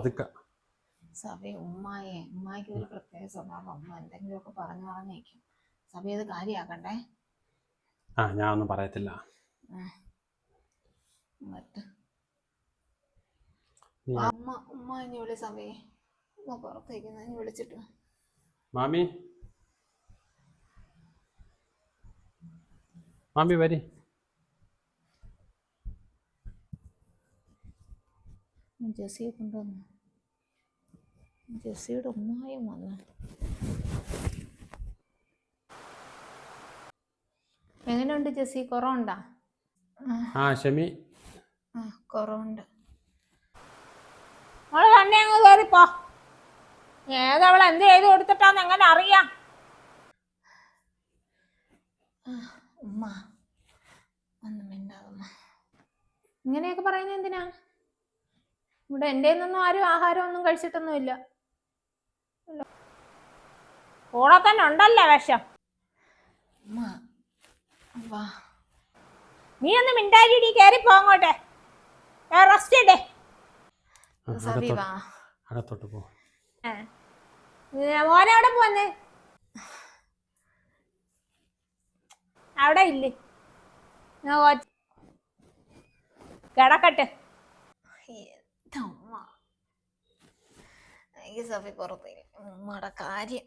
സഭി സഭയെ സഭി ഉമ്മായെ ഉമ്മായിക്ക് ഒരു പ്രത്യേക സ്വഭാവം. ഉമ്മ എന്തെങ്കിലുമൊക്കെ പറഞ്ഞു പറഞ്ഞേക്കും. സഭയെ ഇത് കാര്യാക്കണ്ടേ? ആ ഞാൻ ഒന്നും പറയത്തില്ല അമ്മ ഉമ്മ ഇനി വിളി സഭയെ ഉമ്മ പുറത്തേക്ക് ഇനി വിളിച്ചിട്ട്. മാമി? മാമി വരി. ജെസ്സിയെ കൊണ്ടുവന്നു. ജെസ്സിയുടെ ഉമ്മായും വന്ന്. എങ്ങനെയുണ്ട് ജെസ്സി? കുറവുണ്ടാ? ആ ഷമി. ആ കുറവുണ്ട്. അവൾ തന്നെ അങ്ങ് കയറിപ്പോ ഏതവൾ എന്ത് ചെയ്ത് കൊടുത്തിട്ടാന്ന് എങ്ങനെ അറിയാം? ഉമ്മ. ഒന്നും മിണ്ടാതമ്മ ഇങ്ങനെയൊക്കെ പറയുന്നത് എന്തിനാ? ഇവിടെ എന്റെ നിന്നും ആരും ആഹാരം ഒന്നും കഴിച്ചിട്ടൊന്നുമില്ല കൂടെ തന്നെ ഉണ്ടല്ലേ വിഷം നീ ഒന്ന് മിണ്ടാരിടി കേറി പോങ്ങോട്ടെ റെസ്റ്റ് ഇടേ. അകത്തോട്ട്. പോ. മോനെ അവിടെ പോന്നെ? അവിടെ ഇല്ലേ. കിടക്കട്ടെ. സഫി പുറത്തില്ല ഉമ്മയുടെ കാര്യം.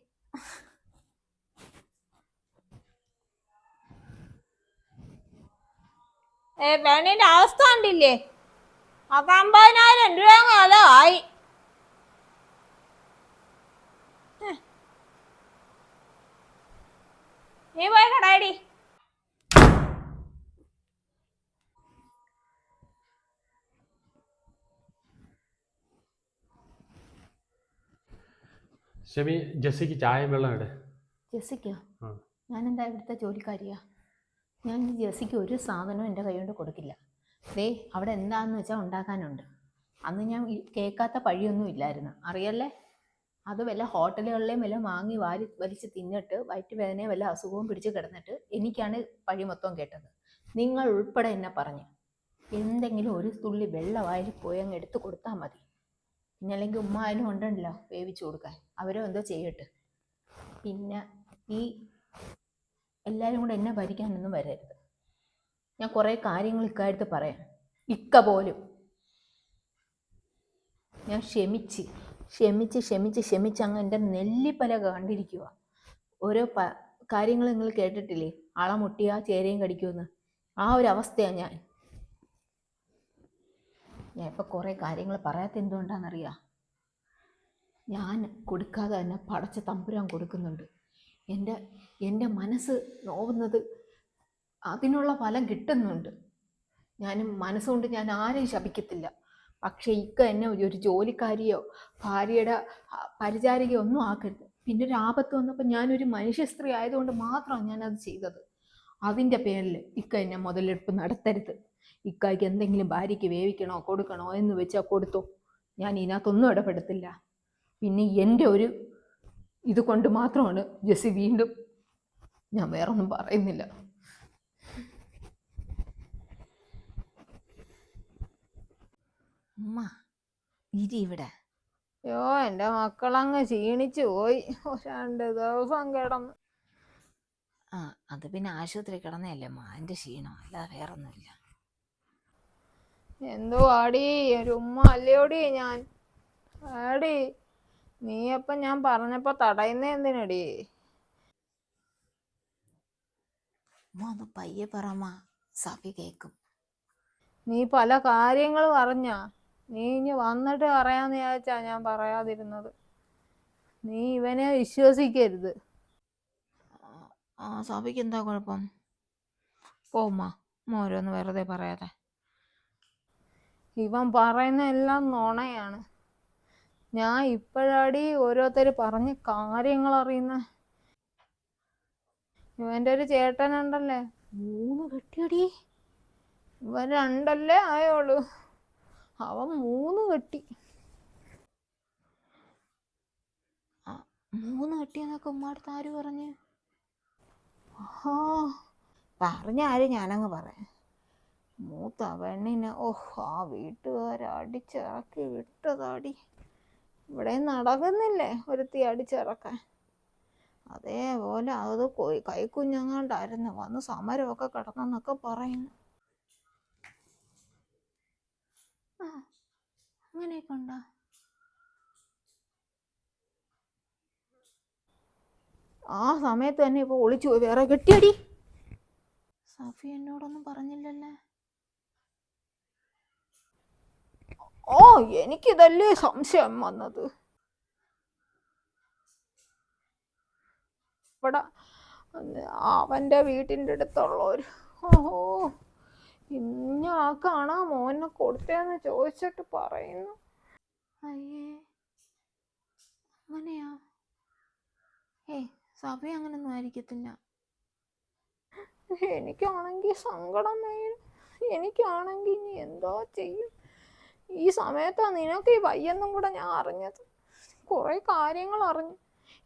ഏ പെണ്ണിന്റെ അവസ്ഥ കണ്ടില്ലേ? അപ്പൊ അമ്പതിനായിരം രൂപ അതോ ആയി. നീ പോയി കടാടി ഷമി ജെസ്സിക്ക് ചായയും വെള്ളം ഇട്. ജെസ്സിക്കോ? ഞാൻ ഞാനെന്താ ഇവിടുത്തെ ജോലിക്കാരിയാ? ഞാൻ ഈ ജെസിക്ക് ഒരു സാധനവും എന്റെ കൈ കൊണ്ട് കൊടുക്കില്ല. ദേ അവിടെ എന്താന്ന് വെച്ചാൽ ഉണ്ടാക്കാനുണ്ട്. അന്ന് ഞാൻ കേക്കാത്ത കേൾക്കാത്ത പഴിയൊന്നും ഇല്ലായിരുന്നു. അറിയല്ലേ? അത് വല്ല ഹോട്ടലുകളിലെയും വല്ല വാങ്ങി വാരി വലിച്ച് തിന്നിട്ട് വയറ്റുവേദനയും വല്ല അസുഖവും പിടിച്ച് കിടന്നിട്ട് എനിക്കാണ് പഴി മൊത്തം കേട്ടത്. നിങ്ങൾ ഉൾപ്പെടെ എന്നെ പറഞ്ഞു. എന്തെങ്കിലും ഒരു തുള്ളി വെള്ളമായി പോയി അങ്ങ് എടുത്ത് കൊടുത്താൽ മതി. പിന്നെ അല്ലെങ്കിൽ ഉമ്മ അതിനും ഉണ്ടല്ലോ വേവിച്ചു കൊടുക്കാൻ. അവരോ എന്തോ ചെയ്യട്ടെ. പിന്നെ ഈ എല്ലാവരും കൂടെ എന്നെ ഭരിക്കാനൊന്നും വരരുത്. ഞാൻ കുറേ കാര്യങ്ങൾ ഇക്കാര്യത്തിൽ പറയാം. ഇക്ക പോലും. ഞാൻ ക്ഷമിച്ച് ക്ഷമിച്ച് ക്ഷമിച്ച് ക്ഷമിച്ച് അങ്ങ് എന്റെ നെല്ലിപ്പല കണ്ടിരിക്കുക ഓരോ പ കാര്യങ്ങൾ നിങ്ങൾ കേട്ടിട്ടില്ലേ? ആള മുട്ടിയാ ചേരയും കടിക്കുമെന്ന്. ആ ഒരു അവസ്ഥയാണ് ഞാൻ. ഞാൻ ഇപ്പം കുറേ കാര്യങ്ങൾ പറയാത്ത എന്തുകൊണ്ടാണെന്നറിയാം ഞാൻ കൊടുക്കാതെ തന്നെ പടച്ച തമ്പുരാൻ കൊടുക്കുന്നുണ്ട്. എന്റെ എന്റെ മനസ്സ് നോവുന്നത് അതിനുള്ള ഫലം കിട്ടുന്നുണ്ട്. ഞാൻ മനസ്സുകൊണ്ട് ഞാൻ ആരെയും ശപിക്കത്തില്ല. പക്ഷേ ഇക്ക എന്നെ ഒരു ജോലിക്കാരിയോ ഭാര്യയുടെ പരിചാരികയോ ഒന്നും ആക്കരുത്. പിന്നെ ഒരു ആപത്ത് വന്നപ്പോൾ ഞാനൊരു മനുഷ്യ സ്ത്രീ ആയതുകൊണ്ട് മാത്രമാണ് ഞാനത് ചെയ്തത്. അതിന്റെ പേരിൽ ഇക്ക എന്നെ മുതലെടുപ്പ് നടത്തരുത്. ഇക്കായ്ക്ക് എന്തെങ്കിലും ഭാര്യയ്ക്ക് വേവിക്കണോ കൊടുക്കണോ എന്ന് വെച്ചാൽ കൊടുത്തു. ഞാൻ ഇതിനകത്തൊന്നും ഇടപെടത്തില്ല. പിന്നെ എന്റെ ഒരു ഇത് കൊണ്ട് മാത്രമാണ് ജെസ്സി വീണ്ടും ഞാൻ വേറൊന്നും പറയുന്നില്ല. ഉമ്മ ഇരി ഇവിടെ. യോ എന്റെ മക്കളങ്ങ് ക്ഷീണിച്ചു പോയി. രണ്ട് ദിവസം കിടന്ന്. ആ അത് പിന്നെ ആശുപത്രി കിടന്നല്ലേ മാന്റെ ക്ഷീണം അല്ലാതെ വേറൊന്നുമില്ല. എന്തോ ആടി ഒരു ഉമ്മ അല്ലയോടി ഞാൻ? ആടി നീ അപ്പം ഞാൻ പറഞ്ഞപ്പോ തടയുന്ന എന്തിനടി? ഒന്ന് പയ്യെ പറമ്മ സഫി കേക്കും. നീ പല കാര്യങ്ങൾ പറഞ്ഞ നീ ഇനി വന്നിട്ട് പറയാന്ന് വിചാരിച്ചാ ഞാൻ പറയാതിരുന്നത്. നീ ഇവനെ വിശ്വസിക്കരുത്. ആ സഭയ്ക്ക് എന്താ കുഴപ്പം? പോമ്മ ഓരോന്ന് വെറുതെ പറയാതെ. ഇവൻ പറയുന്ന എല്ലാം നുണയാണ്. ഞാൻ ഇപ്പോഴാടി ഓരോരുത്തർ പറഞ്ഞ് കാര്യങ്ങൾ അറിയുന്ന. ഇവന്റെ ഒരു ചേട്ടനുണ്ടല്ലേ മൂന്ന് കെട്ടിയടി. ഇവൻ രണ്ടല്ലേ ആയോളൂ അവൻ മൂന്ന് കെട്ടി. മൂന്ന് കെട്ടിയെന്നൊക്കെ ഉമ്മാടുത്ത് ആര് പറഞ്ഞ്? ആ പറഞ്ഞ ആര് ഞാനങ്ങ് പറയാം. മൂത്ത പെണ്ണിനെ ഓഹ് ആ വീട്ടുകാരടിച്ചിറക്കി വിട്ടതാടി. ഇവിടെ നടക്കുന്നില്ലേ ഒരുത്തി അടിച്ചിറക്കാൻ? അതേപോലെ അത് കൈക്കുഞ്ഞങ്ങാണ്ടായിരുന്നു. വന്ന് സമരമൊക്കെ കിടന്നെന്നൊക്കെ പറയുന്നു. ആ അങ്ങനെയൊക്കെ ഉണ്ടോ? ആ സമയത്ത് തന്നെ ഇപ്പൊ ഒളിച്ചു പോയി. വേറെ കെട്ടിയടി. സഫി എന്നോടൊന്നും പറഞ്ഞില്ലല്ലേ. ഓ എനിക്കിതല്ലേ സംശയം വന്നത്? ഇവിടെ അവന്റെ അടുത്തുള്ള ഒരു ഓഹോ ഇന്ന കാണാ മോനെ കൊടുത്തേന്ന് ചോദിച്ചിട്ട് പറയുന്നു. അയ്യേ അങ്ങനെയാ? ഏയ് സഭ അങ്ങനൊന്നും ആയിരിക്കത്തില്ല. എനിക്കാണെങ്കിൽ സങ്കടം വരും എനിക്കാണെങ്കിൽ ഇനി എന്തോ ചെയ്യും. ഈ സമയത്താണ് നിനക്ക് ഈ വയ്യെന്നും കൂടെ ഞാൻ അറിഞ്ഞത്. കുറെ കാര്യങ്ങൾ അറിഞ്ഞു.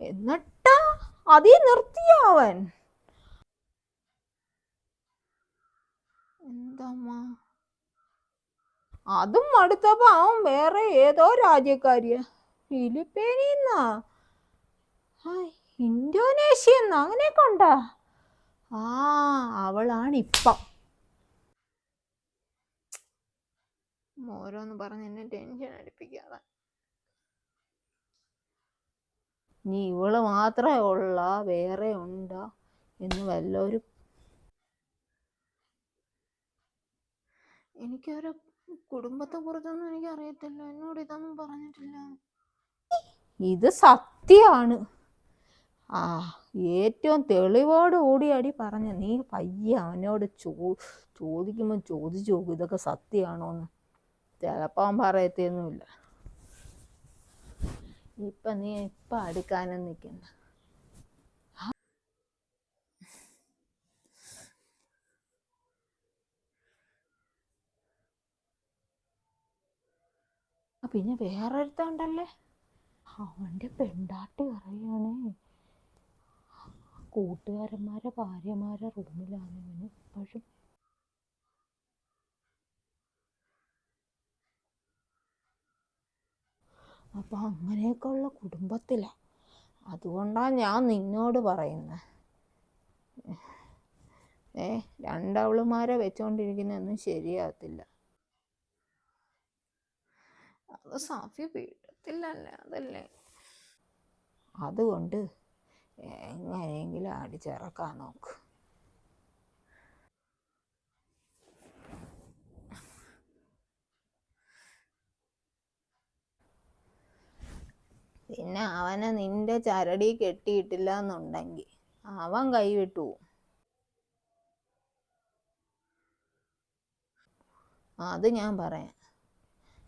എന്നിട്ടാ അതീ നിർത്തിയാവൻ. എന്താമ്മാ? അതും അടുത്തപ്പോ അവൻ വേറെ ഏതോ രാജ്യക്കാരിയ. ഫിലിപ്പീനിന്നാ? ഇന്തോനേഷ്യ അങ്ങനെയൊക്കെ ഉണ്ടാ? ആ അവളാണ് ഇപ്പം ഓരോന്ന് പറഞ്ഞ് എന്നെ ടെൻഷൻ അടിപ്പിക്കാതെ. നീ ഇവൾ മാത്രമേ ഉള്ള വേറെ ഉണ്ടോ എന്ന് വല്ലവരും എനിക്കൊരു കുടുംബത്തെ കുറിച്ചൊന്നും എനിക്ക് അറിയത്തില്ല എന്നോട് ഇതൊന്നും പറഞ്ഞിട്ടില്ല. ഇത് സത്യമാണ് ആ ഏറ്റവും തെളിവോട് കൂടിയടി പറഞ്ഞ നീ പയ്യ അവനോട് ചോ ചോദിക്കുമ്പോൾ ചോദിച്ചു നോക്കും ഇതൊക്കെ സത്യമാണോന്ന് ചിലപ്പോൾ അവൻ പറയത്തൊന്നുമില്ല ഇപ്പൊ നീ ഇപ്പം അടുക്കാനും നിൽക്കണ്ട പിന്നെ വേറൊരുത്തുണ്ടല്ലേ? അവന്റെ പെണ്ടാട്ടി പറയുകയാണേ കൂട്ടുകാരന്മാരെ ഭാര്യമാരെ റൂമിലാണ് ഇവന് ഇപ്പോഴും അപ്പൊ അങ്ങനെയൊക്കെ ഉള്ള കുടുംബത്തിലാ. അതുകൊണ്ടാണ് ഞാൻ നിന്നോട് പറയുന്നത് ഏ രണ്ടവളുമാരെ വെച്ചുകൊണ്ടിരിക്കുന്നതൊന്നും ശരിയാകത്തില്ല. അത് സാഫി വീഴത്തില്ലല്ലേ അതല്ലേ? അതുകൊണ്ട് എങ്ങനെയെങ്കിലും അടിച്ചിറക്കാൻ നോക്ക്. പിന്നെ അവനെ നിന്റെ ചരടി കെട്ടിയിട്ടില്ല എന്നുണ്ടെങ്കിൽ അവൻ കൈവിട്ടു പോവും. അത് ഞാൻ പറയാം.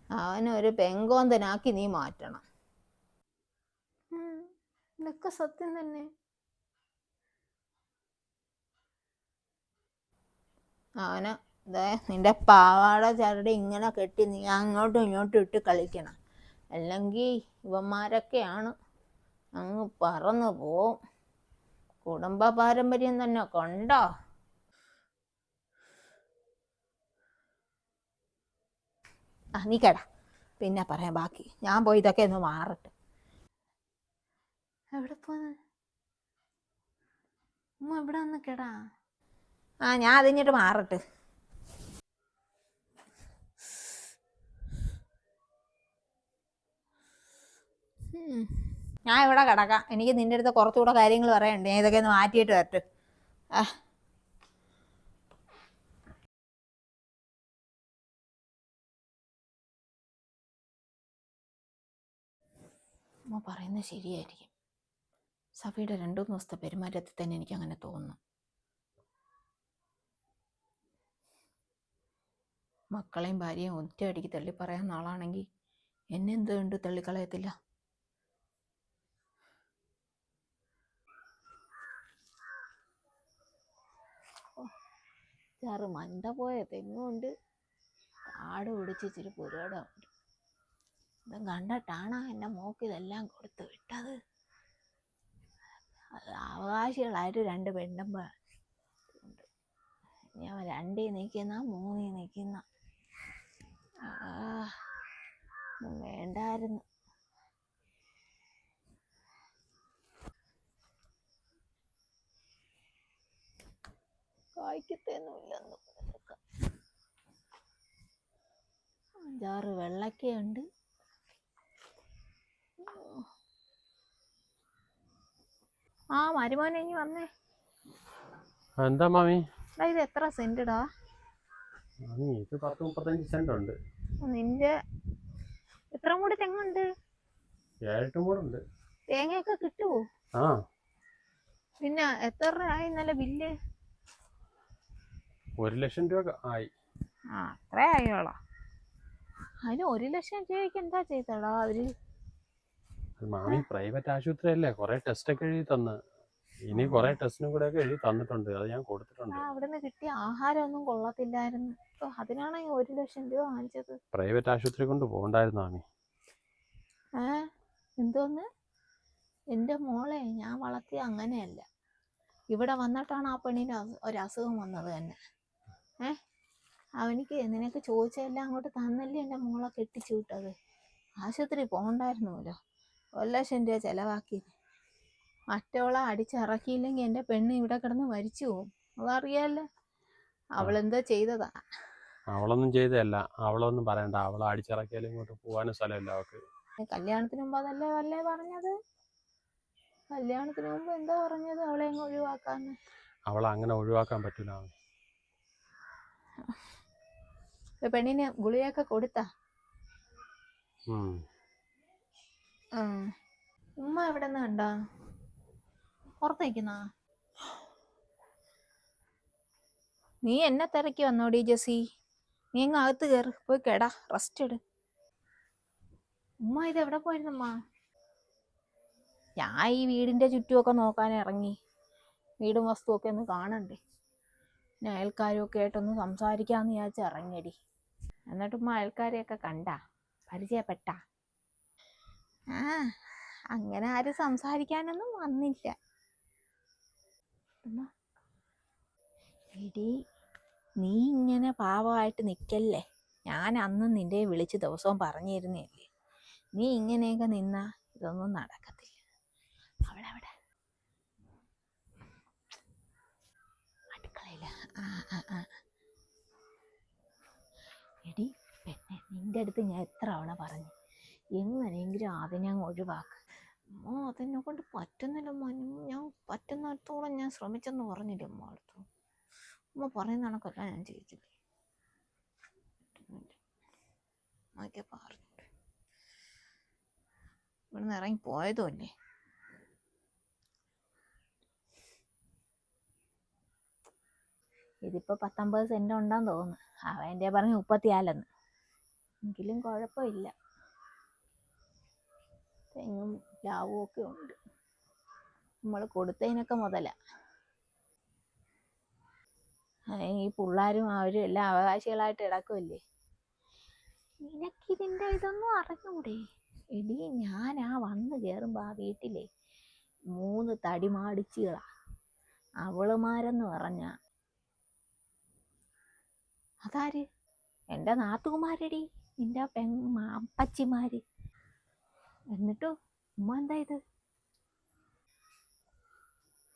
അവനൊരു പെങ്കോന്തനാക്കി നീ മാറ്റണം. ഇതൊക്കെ സത്യം തന്നെ. അവന് നിന്റെ പാവാട ചരടി ഇങ്ങനെ കെട്ടി നീ അങ്ങോട്ടും ഇങ്ങോട്ടും ഇട്ട് കളിക്കണം. അല്ലെങ്കിൽ ഇവന്മാരൊക്കെയാണ്. അങ്ങ് പറന്നു പോവും. കുടുംബ പാരമ്പര്യം തന്നെ കൊണ്ടോ? ആ നീ കേടാ. പിന്നെ പറയാം ബാക്കി. ഞാൻ പോയി ഇതൊക്കെ ഒന്ന് മാറട്ടെ. എവിടെ പോന്ന്? ഉമ്മ എവിടെ ഒന്ന് കേടാ. ആ ഞാൻ അതിഞ്ഞിട്ട് മാറട്ടെ. ഞാൻ ഇവിടെ കിടക്കാം. എനിക്ക് നിന്റെ അടുത്ത് കുറച്ചുകൂടെ കാര്യങ്ങൾ പറയണ്ടേ ഞാൻ ഇതൊക്കെ ഒന്ന് മാറ്റിയിട്ട് വരട്ടെ. അമ്മ പറയുന്നത് ശരിയായിരിക്കും. സഫിയുടെ രണ്ടു മൂന്ന് ദിവസത്തെ പെരുമാറ്റത്തിൽ തന്നെ എനിക്ക് അങ്ങനെ തോന്നുന്നു. മക്കളെയും ഭാര്യയും ഒറ്റയടിക്ക് തള്ളി പറയാൻ ആളാണെങ്കിൽ എന്നെന്ത് എന്തുകൊണ്ട് തള്ളിക്കളയത്തില്ല? ചാറ് മണ്ട പോയ തെങ്ങുണ്ട്. കാട് പിടിച്ച് ഇച്ചിരി പുരടമുണ്ട് ഇതും കണ്ടിട്ടാണ് എന്റെ മോക്ക് ഇതെല്ലാം കൊടുത്ത് വിട്ടത്? അവകാശികളായിട്ട് രണ്ട് പെണ്ണുമ്പ ഞാൻ രണ്ടിൽ നിൽക്കുന്ന മൂന്നിൽ നിൽക്കുന്ന വേണ്ടായിരുന്നു. കായ്ക്കത്തൊന്നുമില്ലെന്ന് അഞ്ചാറ് വെള്ളക്കയുണ്ട്. ആ മരുമോനെ ഇനി വന്നേ. എന്താ മാമി? ഇത് എത്ര സെന്റിടാ? ഇത് പത്ത് മുപ്പത്തഞ്ച് സെന്റ് ഉണ്ട് നിന്റെ എത്ര കൂടി തെങ്ങുണ്ട്? ഏഴെട്ടും കൂടെ ഉണ്ട് തേങ്ങയൊക്കെ കിട്ടുവോ? ആ. പിന്നെ എത്ര രൂപ ഇന്നലെ ബില്ല്? ഒരു ലക്ഷം രൂപ ആയി. ആ അത്രേ ആയോളാ അതിന് ഒരു ലക്ഷം രൂപയ്ക്ക് എന്താ ചെയ്തടാ അവർ മാമി പ്രൈവറ്റ് ആശുപത്രി അല്ലേ കുറെ ടെസ്റ്റ് ഒക്കെ എഴുതി തന്ന്. ഇനി കുറെ ടെസ്റ്റിനും കൂടെ ഒക്കെ എഴുതി തന്നിട്ടുണ്ട് അത് ഞാൻ കൊടുത്തിട്ടുണ്ട്. ആ നിന്ന് കിട്ടിയ ആഹാരം ഒന്നും കൊള്ളത്തില്ലായിരുന്നു അതിനാണ് ഈ ഒരു ലക്ഷം രൂപ വാങ്ങിച്ചത്. പ്രൈവറ്റ് ആശുപത്രി കൊണ്ട് പോകണ്ടായിരുന്നു മാമി. ഏ? എന്തോന്ന്? എന്റെ മോളെ ഞാൻ വളർത്തിയ അങ്ങനെയല്ല. ഇവിടെ വന്നിട്ടാണ് ആ പെണ്ണിന് ഒരു അസുഖം വന്നത് തന്നെ. ഏ? അവനിക്ക് നിനക്ക് ചോദിച്ചതെല്ലാം അങ്ങോട്ട് തന്നല്ലേ എന്റെ മോളെ കെട്ടിച്ചു വിട്ടത്? ആശുപത്രി പോകണ്ടായിരുന്നുവല്ലോ ഒരു ലക്ഷം രൂപ ചിലവാക്കി മറ്റവളെ അടിച്ചിറക്കിയില്ലെങ്കിൽ എന്റെ പെണ്ണ് ഇവിടെ കിടന്ന് മരിച്ചു പോകും. അതറിയാലോ? അവളെന്തോ ചെയ്തതാ. അവളൊന്നും ചെയ്തതല്ല. അവളൊന്നും പറയണ്ട. അവളെ അടിച്ചിറക്കിയാലും ഇങ്ങോട്ട് പോകാനും സ്ഥലമില്ല അവൾക്ക്. കല്യാണത്തിന് മുമ്പ് അതല്ലേ വല്ലേ പറഞ്ഞത്? കല്യാണത്തിന് മുമ്പ് എന്താ പറഞ്ഞത് അവളെ അങ്ങ് ഒഴിവാക്കാന്ന്? അവളെ അങ്ങനെ ഒഴിവാക്കാൻ പറ്റൂല. പെണ്ണിന് ഗുളിയൊക്കെ കൊടുത്താ. ഉമ്മ എവിടെ നിന്ന് കണ്ടാ പുറത്തേക്കുന്നാ നീ എന്നെ തിരക്കി വന്നോടി ജസി നീ അങ്ങ് അകത്ത് കയറി. പോയി കേടാ. റെസ്റ്റ് എടു. ഉമ്മ ഇത് എവിടെ പോയിരുന്നമ്മ? ഞാൻ ഈ വീടിന്റെ ചുറ്റുമൊക്കെ നോക്കാൻ ഇറങ്ങി. വീടും വസ്തുവൊക്കെ ഒന്ന് കാണണ്ടേ? പിന്നെ അയൽക്കാരും ഒക്കെ ആയിട്ടൊന്ന് സംസാരിക്കാമെന്ന് വിചാരിച്ച് ഇറങ്ങിയടി. എന്നിട്ട് അയൽക്കാരെയൊക്കെ കണ്ടാ? പരിചയപ്പെട്ടാ? ആ അങ്ങനെ ആരും സംസാരിക്കാനൊന്നും വന്നില്ല. എടി നീ ഇങ്ങനെ പാവമായിട്ട് നിൽക്കല്ലേ ഞാൻ അന്ന് നിന്റെ വിളിച്ച് ദിവസവും പറഞ്ഞിരുന്നില്ലേ? നീ ഇങ്ങനെയൊക്കെ നിന്നാ ഇതൊന്നും നടക്കത്തില്ല അവിടെ അവിടെ അടുക്കളയില ആ ആ ആ എടി പെണ്ണെ അടുത്ത് ഞാൻ എത്ര തവണ പറഞ്ഞു എങ്ങനെയെങ്കിലും അതിനെ അങ്ങ് ഒഴിവാക്ക്. അമ്മ അതെന്നെ കൊണ്ട് പറ്റുന്നില്ല അമ്മ ഞാൻ പറ്റുന്നിടത്തോളം ഞാൻ ശ്രമിച്ചെന്ന് പറഞ്ഞില്ല അമ്മ അടുത്തു? അമ്മ പറയുന്ന കണക്കല്ല ഞാൻ ചെയ്തില്ലേ അമ്മയ്ക്ക് പറഞ്ഞു ഇവിടുന്ന് ഇറങ്ങി പോയതുമല്ലേ ഇതിപ്പോ പത്തൊമ്പത് സെന്റ് ഉണ്ടെന്ന് തോന്നുന്നു. അവന്റെ പറഞ്ഞ് മുപ്പത്തിനാലെന്ന് എങ്കിലും കുഴപ്പമില്ല. തെങ്ങും പ്ലാവും ഒക്കെ ഉണ്ട്. നമ്മൾ കൊടുത്തതിനൊക്കെ മുതല. ഈ പിള്ളേരും അവരും എല്ലാം അവകാശികളായിട്ട് കിടക്കുമല്ലേ നിനക്കിതിന്റെ ഇതൊന്നും അറിഞ്ഞൂടെ? എടി ഞാൻ ആ വന്ന് കയറുമ്പോൾ ആ വീട്ടിലെ മൂന്ന് തടിമാടിച്ചുകളാ. അവളുമാരെന്ന് പറഞ്ഞ. അതാര്? എന്റെ നാത്തുകുമാരടി. നിന്റെ പെങ്ങ അപ്പച്ചിമാര്. എന്നിട്ടോ ഉമ്മ എന്താ ഇത്?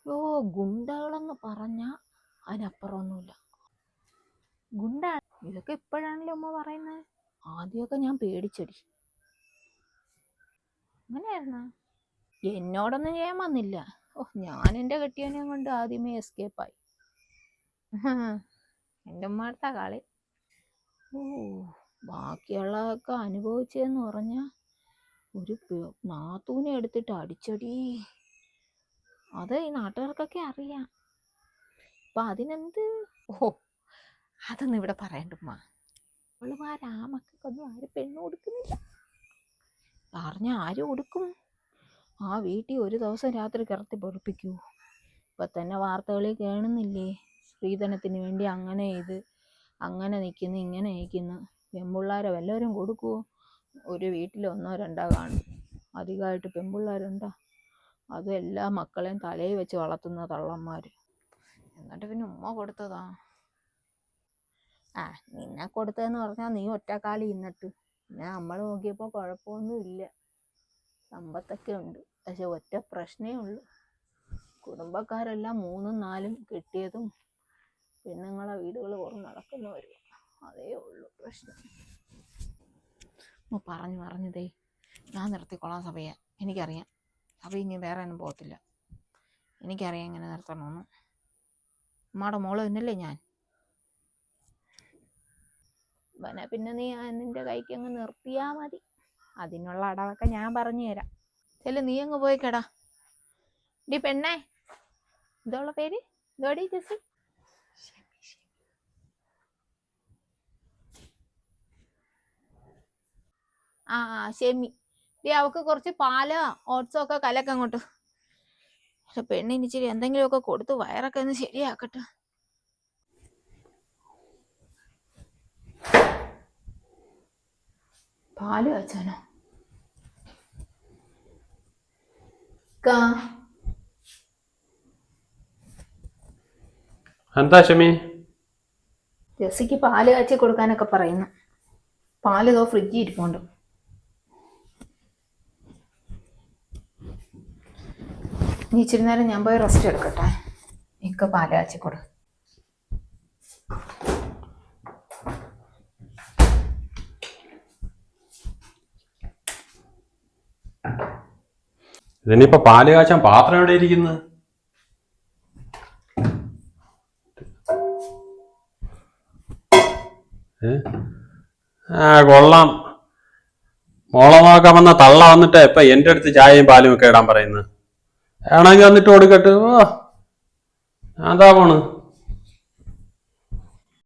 ഓ ഗുണ്ടകളെന്ന് പറഞ്ഞ അതിനപ്പുറമൊന്നുമില്ല. ഗുണ്ട ഇതൊക്കെ ഇപ്പോഴാണല്ലോ ഉമ്മ പറയുന്നത് ആദ്യമൊക്കെ ഞാൻ പേടിച്ചടി. അങ്ങനെയായിരുന്ന? എന്നോടൊന്നും ചെയ്യാൻ വന്നില്ല. ഓ ഞാൻ എന്റെ കെട്ടിയനെ കൊണ്ട് ആദ്യമേ എസ്കേപ്പായി. എന്റെ ഉമ്മടുത്ത കളി. ഓ ബാക്കിയുള്ളതൊക്കെ അനുഭവിച്ചതെന്ന് പറഞ്ഞാൽ ഒരു നാത്തൂനെ എടുത്തിട്ട് അടിച്ചടി. അത് ഈ നാട്ടുകാർക്കൊക്കെ അറിയാം. അപ്പം അതിനെന്ത്? ഓ അതൊന്നും ഇവിടെ പറയണ്ടുമ്മ. അവളും ആ രാമക്കൊന്നും ആരും പെണ്ണ് കൊടുക്കുന്നില്ല. പറഞ്ഞ ആര് കൊടുക്കും? ആ വീട്ടിൽ ഒരു ദിവസം രാത്രി കിടത്തി പൊറപ്പിക്കൂ. ഇപ്പം തന്നെ വാർത്തകളിൽ കേണുന്നില്ലേ സ്ത്രീധനത്തിന് വേണ്ടി അങ്ങനെ ഇത് അങ്ങനെ നിൽക്കുന്നു ഇങ്ങനെ നിൽക്കുന്നു പെൺപിള്ളാരെ വല്ലവരും കൊടുക്കുമോ ഒരു വീട്ടിൽ ഒന്നോ രണ്ടോ കാണും. അധികമായിട്ട് പെൺപിള്ളേരുണ്ടോ അതും എല്ലാ മക്കളെയും തലയിൽ വെച്ച് വളർത്തുന്ന തള്ളന്മാർ എന്നിട്ട് പിന്നെ ഉമ്മ കൊടുത്തതാ. ആ നിന്നെ കൊടുത്തതെന്ന് പറഞ്ഞാൽ നീ ഒറ്റക്കാലി ഇന്നിട്ട് പിന്നെ നമ്മൾ നോക്കിയപ്പോൾ കുഴപ്പമൊന്നും ഇല്ല. സമ്പത്തൊക്കെ ഉണ്ട്. പക്ഷെ ഒറ്റ പ്രശ്നമേ ഉള്ളൂ. കുടുംബക്കാരെല്ലാം മൂന്നും നാലും കിട്ടിയതും പെണ്ണുങ്ങളെ വീടുകൾ കുറഞ്ഞ് നടക്കുന്നവരും. അതേ ഉള്ളൂ പ്രശ്നം. പറഞ്ഞു പറഞ്ഞതേ ഞാൻ നിർത്തിക്കോളാം സഭയെ. എനിക്കറിയാം. സഭ ഇനി വേറെ ഒന്നും പോകത്തില്ല. എനിക്കറിയാം എങ്ങനെ നിർത്തണമെന്ന്. അമ്മയുടെ മോൾ തന്നെയല്ലേ ഞാൻ? പിന്നെ പിന്നെ നീ നിന്റെ കൈക്ക് അങ്ങ് നിർത്തിയാ മതി. അതിനുള്ള അടവൊക്കെ ഞാൻ പറഞ്ഞു തരാം. ചെല്ലു നീ അങ്ങ് പോയിക്കടാ. കേടാ ഡി പെണ്ണേ. ഇതോളെ പേര്? ഇതോടി ജെസ്സി? ആ ആ ഷെമി ഡി അവക്ക് കുറച്ച് പാല ഓട്സോ ഒക്കെ കലക്ക് അങ്ങോട്ട്. പെണ്ണിന് ഇച്ചിരി എന്തെങ്കിലുമൊക്കെ കൊടുത്ത് വയറൊക്കെ ഒന്ന് ശരിയാക്കട്ടെ. പാൽ വെച്ചാനോ എന്താ ഷമി ജെസ്സിക്ക് പാൽ കാച്ചി കൊടുക്കാനൊക്കെ പറയുന്നു. പാൽ ഇതോ ഫ്രിഡ്ജിൽ ഇരിപ്പുണ്ട്. നീ ഇച്ചിരി നേരം ഞാൻ പോയി റെസ്റ്റ് എടുക്കട്ടെ. ഇക്ക പാലാച്ചി കൊടു. ഇതിനിപ്പോ പാൽ കാച്ചാൻ പാത്രം എവിടെ ഇരിക്കുന്നത്? ആ കൊള്ളാം. മോളെ നോക്കാൻ വന്ന തള്ള വന്നിട്ട് ഇപ്പൊ എന്റെ അടുത്ത് ചായയും പാലും ഒക്കെ ഇടാൻ പറയുന്നത് വേണമെങ്കിൽ വന്നിട്ട് ഓടിക്കട്ട് ഓ ഞാൻ പോണ്